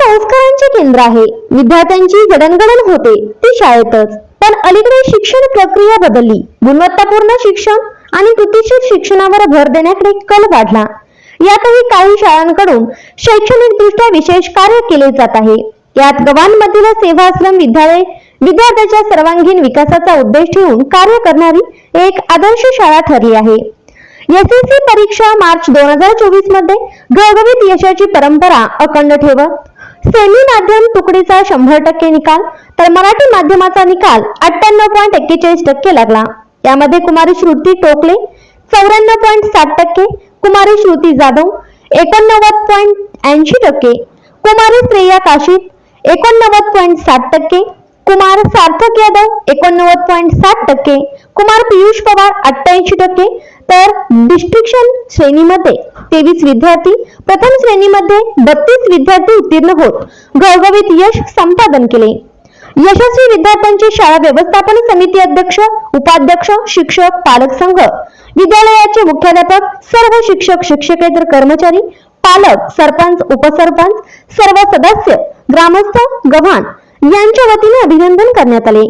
संस्कारांचे केंद्र आहे. विद्यार्थ्यांची जडणघडण होते ती शाळेतच. पण अलीकडे शिक्षण प्रक्रिया बदलली. गुणवत्तापूर्ण शिक्षण आणि कृतीशील शिक्षणावर भर देण्याकडे कल वाढला. यातही काही शाळांकडून शैक्षणिक दृष्ट्या विशेष कार्य केले जात आहे. यात गव्हाणमधील सेवाश्रम विद्यालय विद्यार्थ्याच्या सर्वांगीण विकासाचा उद्देश ठेवून कार्य करणारी एक आदर्श शाळा ठरली आहे. एस परीक्षा मार्च दोन हजार चोवीसमध्ये घवघवीत यशाची परंपरा अखंड ठेवत सेमी माध्यम तुकडीचा शंभर टक्के निकाल तर मराठी माध्यमाचा निकाल अठ्ठ्याण्णव पॉईंट एक्केचाळीस टक्के लागला. यामध्ये कुमारी श्रुती टोकले चौऱ्याण्णव पॉईंट सात टक्के कुमारी श्रुती जाधव एकोणनव्वद पॉईंट ऐंशी टक्के कुमारी श्रेया काशीत एकोणनव्वद पॉईंट सात टक्के कुमार सार्थक यादव एकोणनव्वद पॉईंट सात टक्के कुमार पियुष पवार अठ्ठ्याऐंशी टक्के तर डिस्ट्रिक्शन श्रेणीमध्ये तेवीस विद्यार्थी प्रथम श्रेणीमध्ये बत्तीस विद्यार्थी उत्तीर्ण होत. घवघवीत यश संपादन केले. यशस्वी विद्यार्थ्यांची शाळा व्यवस्थापन समिती अध्यक्ष उपाध्यक्ष शिक्षक पालक संघ. विद्यालयाचे मुख्याध्यापक सर्व शिक्षक शिक्षकेतर कर्मचारी पालक सरपंच उपसरपंच सर्व सदस्य ग्रामस्थ गव्हाण यांच्या वतीने अभिनंदन करण्यात आले.